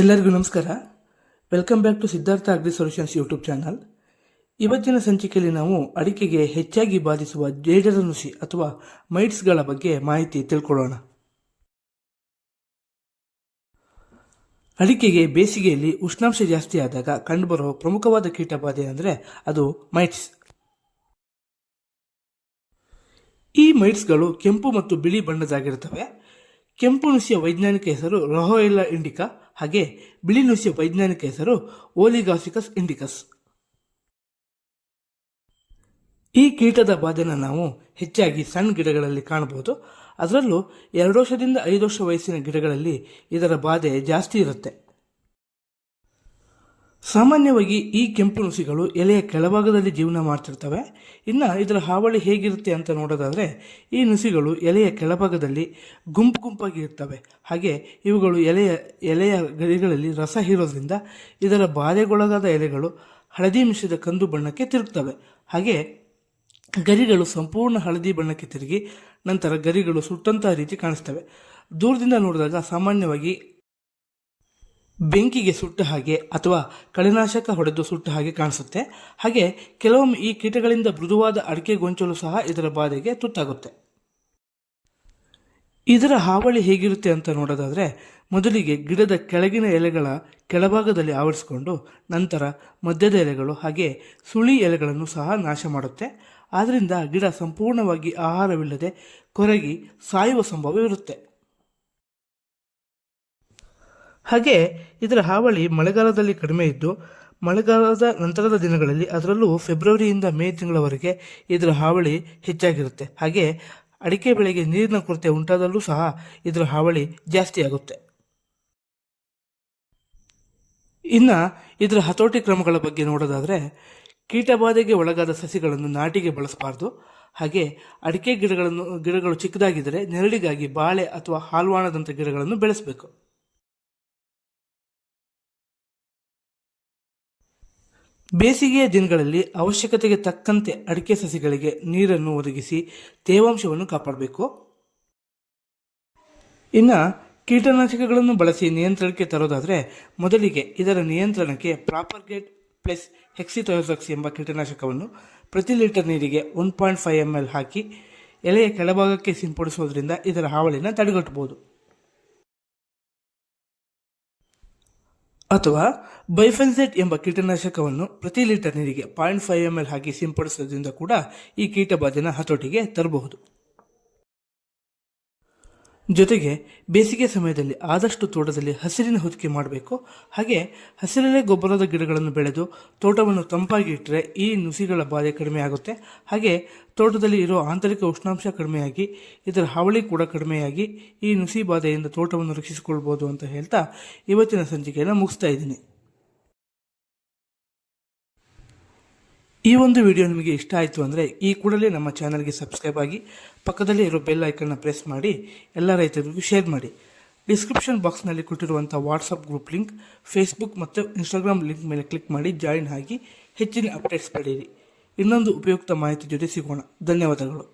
ಎಲ್ಲರಿಗೂ ನಮಸ್ಕಾರ. Welcome back to Siddhartha agri solutions YouTube channel ಇವತ್ತಿನ ಸಂಚಿಕೆಯಲ್ಲಿ ನಾವು ಅಡಿಕೆಗೆ ಹೆಚ್ಚಾಗಿ ಬಾಧಿಸುವ ಜೇಡರ ನುಸಿ ಅಥವಾ ಮೈಟ್ಸ್ಗಳ ಬಗ್ಗೆ ಮಾಹಿತಿ ತಿಳ್ಕೊಳ್ಳೋಣ. ಅಡಿಕೆಗೆ ಬೇಸಿಗೆಯಲ್ಲಿ ಉಷ್ಣಾಂಶ ಜಾಸ್ತಿ ಆದಾಗ ಕಂಡುಬರುವ ಪ್ರಮುಖವಾದ ಕೀಟ ಬಾಧೆ ಅಂದರೆ ಅದು ಮೈಟ್ಸ್. ಈ ಮೈಟ್ಸ್ಗಳು ಕೆಂಪು ಮತ್ತು ಬಿಳಿ ಬಣ್ಣದಾಗಿರುತ್ತವೆ ಕೆಂಪು ನುಸಿಯ ವೈಜ್ಞಾನಿಕ ಹೆಸರು ರಹೋಯಿಲಾ ಇಂಡಿಕಾ ಹಾಗೆ ಬಿಳಿ ನುಸಿಯ ವೈಜ್ಞಾನಿಕ ಹೆಸರು ಓಲಿಗಾಸಿಕಸ್ ಇಂಡಿಕಸ್. ಈ ಕೀಟದ ಬಾಧೆನ ನಾವು ಹೆಚ್ಚಾಗಿ ಸಣ್ಣ ಗಿಡಗಳಲ್ಲಿ ಕಾಣಬಹುದು. ಅದರಲ್ಲೂ ಎರಡು ವರ್ಷದಿಂದ ಐದು ವರ್ಷ ವಯಸ್ಸಿನ ಗಿಡಗಳಲ್ಲಿ ಇದರ ಬಾಧೆ ಜಾಸ್ತಿ ಇರುತ್ತೆ. ಸಾಮಾನ್ಯವಾಗಿ ಈ ಕೆಂಪು ನುಸಿಗಳು ಎಲೆಯ ಕೆಳಭಾಗದಲ್ಲಿ ಜೀವನ ಮಾಡ್ತಿರ್ತವೆ. ಇನ್ನು ಇದರ ಹಾವಳಿ ಹೇಗಿರುತ್ತೆ ಅಂತ ನೋಡೋದಾದರೆ, ಈ ನುಸಿಗಳು ಎಲೆಯ ಕೆಳಭಾಗದಲ್ಲಿ ಗುಂಪು ಗುಂಪಾಗಿ ಇರ್ತವೆ. ಹಾಗೆ ಇವುಗಳು ಎಲೆಯ ಎಲೆಯ ಗರಿಗಳಲ್ಲಿ ರಸ ಹೀರೋದ್ರಿಂದ ಇದರ ಬಾಧೆಗೊಳಗಾದ ಎಲೆಗಳು ಹಳದಿ ಮಿಶ್ರಿತ ಕಂದು ಬಣ್ಣಕ್ಕೆ ತಿರುಗ್ತವೆ. ಹಾಗೆ ಗರಿಗಳು ಸಂಪೂರ್ಣ ಹಳದಿ ಬಣ್ಣಕ್ಕೆ ತಿರುಗಿ ನಂತರ ಗರಿಗಳು ಸುಟ್ಟಂತಹ ರೀತಿ ಕಾಣಿಸ್ತವೆ. ದೂರದಿಂದ ನೋಡಿದಾಗ ಸಾಮಾನ್ಯವಾಗಿ ಬೆಂಕಿಗೆ ಸುಟ್ಟ ಹಾಗೆ ಅಥವಾ ಕಳೆನಾಶಕ ಹೊಡೆದು ಸುಟ್ಟ ಹಾಗೆ ಕಾಣಿಸುತ್ತೆ. ಹಾಗೆ ಕೆಲವೊಮ್ಮೆ ಈ ಕೀಟಗಳಿಂದ ಮೃದುವಾದ ಅಡಿಕೆ ಗೊಂಚಲು ಸಹ ಇದರ ಬಾಧೆಗೆ ತುತ್ತಾಗುತ್ತೆ. ಇದರ ಹಾವಳಿ ಹೇಗಿರುತ್ತೆ ಅಂತ ನೋಡೋದಾದರೆ, ಮೊದಲಿಗೆ ಗಿಡದ ಕೆಳಗಿನ ಎಲೆಗಳ ಕೆಳಭಾಗದಲ್ಲಿ ಆವರಿಸಿಕೊಂಡು ನಂತರ ಮಧ್ಯದ ಎಲೆಗಳು ಹಾಗೆ ಸುಳಿ ಎಲೆಗಳನ್ನು ಸಹ ನಾಶ ಮಾಡುತ್ತೆ. ಆದ್ದರಿಂದ ಗಿಡ ಸಂಪೂರ್ಣವಾಗಿ ಆಹಾರವಿಲ್ಲದೆ ಕೊರಗಿ ಸಾಯುವ ಸಂಭವವಿರುತ್ತೆ. ಹಾಗೆ ಇದರ ಹಾವಳಿ ಮಳೆಗಾಲದಲ್ಲಿ ಕಡಿಮೆ ಇದ್ದು, ಮಳೆಗಾಲದ ನಂತರದ ದಿನಗಳಲ್ಲಿ ಅದರಲ್ಲೂ ಫೆಬ್ರವರಿಯಿಂದ ಮೇ ತಿಂಗಳವರೆಗೆ ಇದರ ಹಾವಳಿ ಹೆಚ್ಚಾಗಿರುತ್ತೆ. ಹಾಗೆ ಅಡಿಕೆ ಬೆಳೆಗೆ ನೀರಿನ ಕೊರತೆ ಉಂಟಾದಲ್ಲೂ ಸಹ ಇದರ ಹಾವಳಿ ಜಾಸ್ತಿ ಆಗುತ್ತೆ. ಇನ್ನು ಇದರ ಹತೋಟಿ ಕ್ರಮಗಳ ಬಗ್ಗೆ ನೋಡೋದಾದರೆ ಕೀಟಬಾಧೆಗೆ ಒಳಗಾದ ಸಸಿಗಳನ್ನು ನಾಟಿಗೆ ಬಳಸಬಾರ್ದು. ಹಾಗೆ ಅಡಿಕೆ ಗಿಡಗಳನ್ನು, ಗಿಡಗಳು ಚಿಕ್ಕದಾಗಿದ್ದರೆ ನೆರಳಿಗಾಗಿ ಬಾಳೆ ಅಥವಾ ಹಾಲ್ವಾಣದಂಥ ಗಿಡಗಳನ್ನು ಬೆಳೆಸಬೇಕು. ಬೇಸಿಗೆಯ ದಿನಗಳಲ್ಲಿ ಅವಶ್ಯಕತೆಗೆ ತಕ್ಕಂತೆ ಅಡಿಕೆ ಸಸಿಗಳಿಗೆ ನೀರನ್ನು ಒದಗಿಸಿ ತೇವಾಂಶವನ್ನು ಕಾಪಾಡಬೇಕು. ಇನ್ನು ಕೀಟನಾಶಕಗಳನ್ನು ಬಳಸಿ ನಿಯಂತ್ರಣಕ್ಕೆ ತರೋದಾದರೆ ಮೊದಲಿಗೆ ಇದರ ನಿಯಂತ್ರಣಕ್ಕೆ ಪ್ರಾಪರ್ ಗೇಟ್ ಪ್ಲಸ್ ಹೆಕ್ಸಿಥಯೋಸಕ್ಸ್ ಎಂಬ ಕೀಟನಾಶಕವನ್ನು ಪ್ರತಿ ಲೀಟರ್ ನೀರಿಗೆ one point five M L ಹಾಕಿ ಎಲೆಯ ಕೆಳಭಾಗಕ್ಕೆ ಸಿಂಪಡಿಸೋದ್ರಿಂದ ಇದರ ಹಾವಳಿನ ತಡೆಗಟ್ಟಬಹುದು. ಅಥವಾ ಬೈಫೆನ್ಸೆಟ್ ಎಂಬ ಕೀಟನಾಶಕವನ್ನು ಪ್ರತಿ ಲೀಟರ್ ನೀರಿಗೆ ಪಾಯಿಂಟ್ ಫೈವ್ ಎಂ ಎಲ್ ಹಾಕಿ ಸಿಂಪಡಿಸೋದ್ರಿಂದ ಕೂಡ ಈ ಕೀಟಬಾಧೆನ ಹತೋಟಿಗೆ ತರಬಹುದು. ಜೊತೆಗೆ ಬೇಸಿಗೆ ಸಮಯದಲ್ಲಿ ಆದಷ್ಟು ತೋಟದಲ್ಲಿ ಹಸಿರಿನ ಹೊದಿಕೆ ಮಾಡಬೇಕು. ಹಾಗೆ ಹಸಿರಿನ ಗೊಬ್ಬರದ ಗಿಡಗಳನ್ನು ಬೆಳೆದು ತೋಟವನ್ನು ತಂಪಾಗಿ ಇಟ್ಟರೆ ಈ ನುಸಿಗಳ ಬಾಧೆ ಕಡಿಮೆ ಆಗುತ್ತೆ. ಹಾಗೆ ತೋಟದಲ್ಲಿ ಇರೋ ಆಂತರಿಕ ಉಷ್ಣಾಂಶ ಕಡಿಮೆಯಾಗಿ, ಇದರ ಹಾವಳಿ ಕೂಡ ಕಡಿಮೆಯಾಗಿ ಈ ನುಸಿ ಬಾಧೆಯಿಂದ ತೋಟವನ್ನು ರಕ್ಷಿಸಿಕೊಳ್ಬೋದು ಅಂತ ಹೇಳ್ತಾ ಇವತ್ತಿನ ಸಂಚಿಕೆಯನ್ನು ಮುಗಿಸ್ತಾ ಇದ್ದೀನಿ. ಈ ಒಂದು ವಿಡಿಯೋ ನಿಮಗೆ ಇಷ್ಟ ಆಯಿತು ಅಂದರೆ ಈ ಕೂಡಲೇ ನಮ್ಮ ಚಾನಲ್ಗೆ ಸಬ್ಸ್ಕ್ರೈಬ್ ಆಗಿ ಪಕ್ಕದಲ್ಲೇ ಇರೋ ಬೆಲ್ ಐಕನ್ನ ಪ್ರೆಸ್ ಮಾಡಿ, ಎಲ್ಲ ರೈತರಿಗೂ ಶೇರ್ ಮಾಡಿ. ಡಿಸ್ಕ್ರಿಪ್ಷನ್ ಬಾಕ್ಸ್ನಲ್ಲಿ ಕೊಟ್ಟಿರುವಂಥ ವಾಟ್ಸಪ್ ಗ್ರೂಪ್ ಲಿಂಕ್, ಫೇಸ್ಬುಕ್ ಮತ್ತು ಇನ್ಸ್ಟಾಗ್ರಾಮ್ ಲಿಂಕ್ ಮೇಲೆ ಕ್ಲಿಕ್ ಮಾಡಿ ಜಾಯಿನ್ ಆಗಿ ಹೆಚ್ಚಿನ ಅಪ್ಡೇಟ್ಸ್ ಪಡೆಯಿರಿ. ಇನ್ನೊಂದು ಉಪಯುಕ್ತ ಮಾಹಿತಿ ಜೊತೆ ಸಿಗೋಣ. ಧನ್ಯವಾದಗಳು.